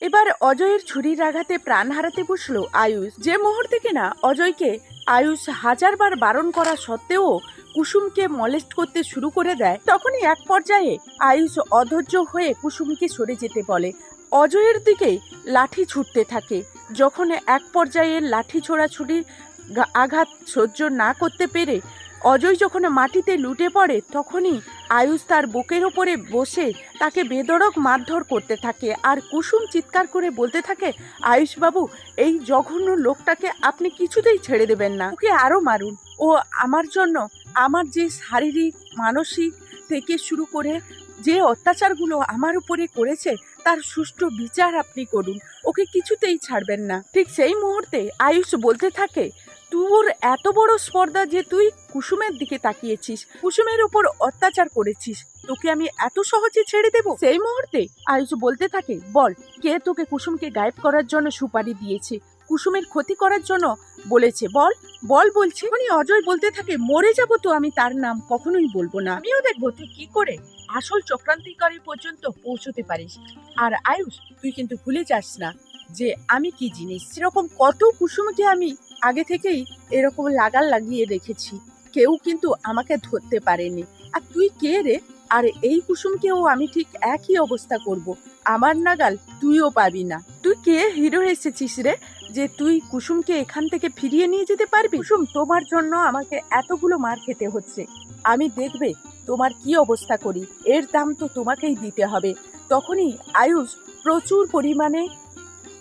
এবার অজয়ের ছুরির আঘাতে প্রাণ হারাতে বসল আয়ুষ। যে মুহূর্তে কিনা অজয়কে আয়ুষ হাজারবার বারণ করা সত্ত্বেও কুসুমকে মলেস্ট করতে শুরু করে দেয়, তখনই এক পর্যায়ে আয়ুষ অধৈর্য হয়ে কুসুমকে সরে যেতে বলে। অজয়ের দিকে লাঠি ছুটতে থাকে। যখন এক পর্যায়ে লাঠি ছোড়াছুরির গা- আঘাত সহ্য না করতে পেরে অজয় যখন মাটিতে লুটে পড়ে, তখনই আয়ুষ তার বুকের ওপরে বসে তাকে বেদরক মারধর করতে থাকে। আর কুসুম চিৎকার করে বলতে থাকে আয়ুষবাবু এই জঘন্য লোকটাকে আপনি কিছুতেই ছেড়ে দেবেন না। ওকে আরও মারুন। ও আমার জন্য আমার যে শারীরিক, মানসিক থেকে শুরু করে যে অত্যাচারগুলো আমার উপরে করেছে, তার সুষ্ঠু বিচার আপনি করুন। ওকে কিছুতেই ছাড়বেন না। ঠিক সেই মুহূর্তে আয়ুষ বলতে থাকে তোর এত বড় স্পর্ধা যে তুই কুসুমের দিকে তাকিয়েছিস, কুসুমের উপর অত্যাচার করেছিস, তোকে আমি এত সহজে ছেড়ে দেব? সেই মুহূর্তে আয়ুষ বলতে থাকে, বল, কে তোকে কুসুমকে গায়েব করার জন্য সুপারি দিয়েছে, কুসুমের ক্ষতি করার জন্য বলেছে, বল বল বলছে। উনি অজয় বলতে থাকে, মরে যাব তো আমি তার নাম, কখনোই বলব না। আমিও দেখব তুই কি করে আসল চক্রান্তিকারী পর্যন্ত পৌঁছতে পারিস। আর আয়ুষ, তুই কিন্তু ভুলে যাস না। যে আমি কি জিনিস? সেরকম কত কুসুমকে আমি আগে থেকেই এরকম লাগাল লাগিয়ে রেখেছি কেউ কিন্তু আমাকে ধরতে পারেনি। আর তুই কে রে? আর এই কুসুমকেও আমি ঠিক একই অবস্থা করব। আমার নাগাল তুইও পাবি না। তুই কে হিরো এসেছিস রে? যে তুই কুসুমকে এখান থেকে ফিরিয়ে নিয়ে যেতে পারবি? কুসুম, তোমার জন্য আমাকে এতগুলো মার খেতে হচ্ছে। আমি দেখবে তোমার কি অবস্থা করি। এর দাম তো তোমাকেই দিতে হবে। তখনই আয়ুষ প্রচুর পরিমাণে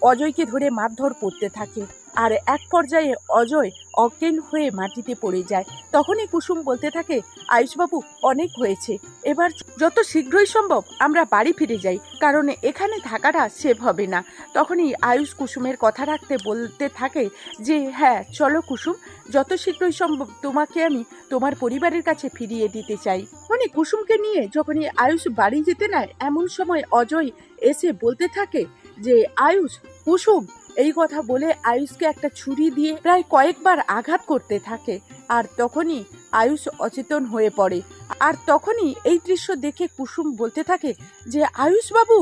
অজয়কে ধরে মারধর করতে থাকে। আর এক পর্যায়ে অজয় অজ্ঞান হয়ে মাটিতে পড়ে যায়। তখনই কুসুম বলতে থাকে, আয়ুষবাবু, অনেক হয়েছে। এবার যত শীঘ্রই সম্ভব আমরা বাড়ি ফিরে যাই, কারণ এখানে থাকাটা সেভ হবে না। তখনই আয়ুষ কুসুমের কথা রাখতে বলতে থাকে যে হ্যাঁ চলো কুসুম, যত শীঘ্রই সম্ভব তোমাকে আমি তোমার পরিবারের কাছে ফিরিয়ে দিতে চাই। মানে কুসুমকে নিয়ে যখনই আয়ুষ বাড়ি যেতে নেয়, এমন সময় অজয় এসে বলতে থাকে যে আয়ুষ, কুসুম, এই কথা বলে আয়ুষকে একটা ছুরি দিয়ে প্রায় কয়েকবার আঘাত করতে থাকে আর তখনই আয়ুষ অচেতন হয়ে পড়ে। আর তখনই এই দৃশ্য দেখে কুসুম বলতে থাকে যে, আয়ুষ বাবু!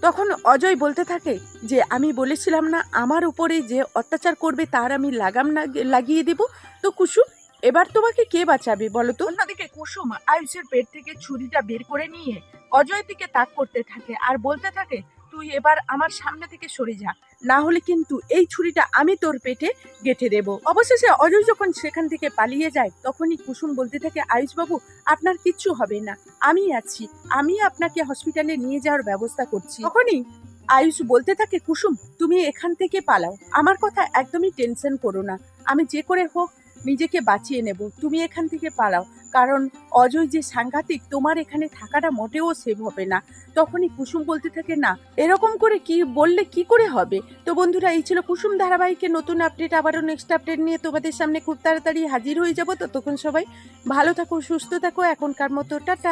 তখন অজয় বলতে থাকে যে, আমি বলেছিলাম না আমার উপরে যে অত্যাচার করবে তার আমি লাগাম না, লাগিয়ে দেব। তো কুসুম, এবার তোমাকে কে বাঁচাবে বলো তো? অন্যদিকে কুসুম আয়ুষের পেট থেকে ছুরিটা বের করে নিয়ে অজয়ের দিকে তাক করতে থাকে আর বলতে থাকে তুই এবার আমার সামনে থেকে সরে যা। না হলে কিন্তু এই ছুরিটা আমি তোর পেটে গেঁথে দেব। অবশেষে অজয় যখন সেখান থেকে পালিয়ে যায়, তখনই কুসুম বলতে থাকে, আয়ুষবাবু, আপনার কিচ্ছু হবে না। আমি আছি। আমি আপনাকে হসপিটালে নিয়ে যাওয়ার ব্যবস্থা করছি। তখনই আয়ুষ বলতে থাকে, কুসুম, তুমি এখান থেকে পালাও। আমার কথা একদমই টেনশন করো না। আমি যে করে হোক নিজেকে বাঁচিয়ে নেব। তুমি এখান থেকে পালাও। কারণ অজয় যে সাংঘাতিক, তোমার এখানে থাকাটা মোটেও সেভ হবে না। তখনই কুসুম বলতে থাকে, না, এরকম করে কি, বললে কি করে হবে? তো বন্ধুরা, এই ছিল কুসুম ধারাবাহিকের নতুন আপডেট আবারও নেক্সট আপডেট নিয়ে তোমাদের সামনে খুব তাড়াতাড়ি হাজির হয়ে যাব। ততক্ষণ সবাই ভালো থাকো, সুস্থ থাকো, এখনকার মতো, টাটা।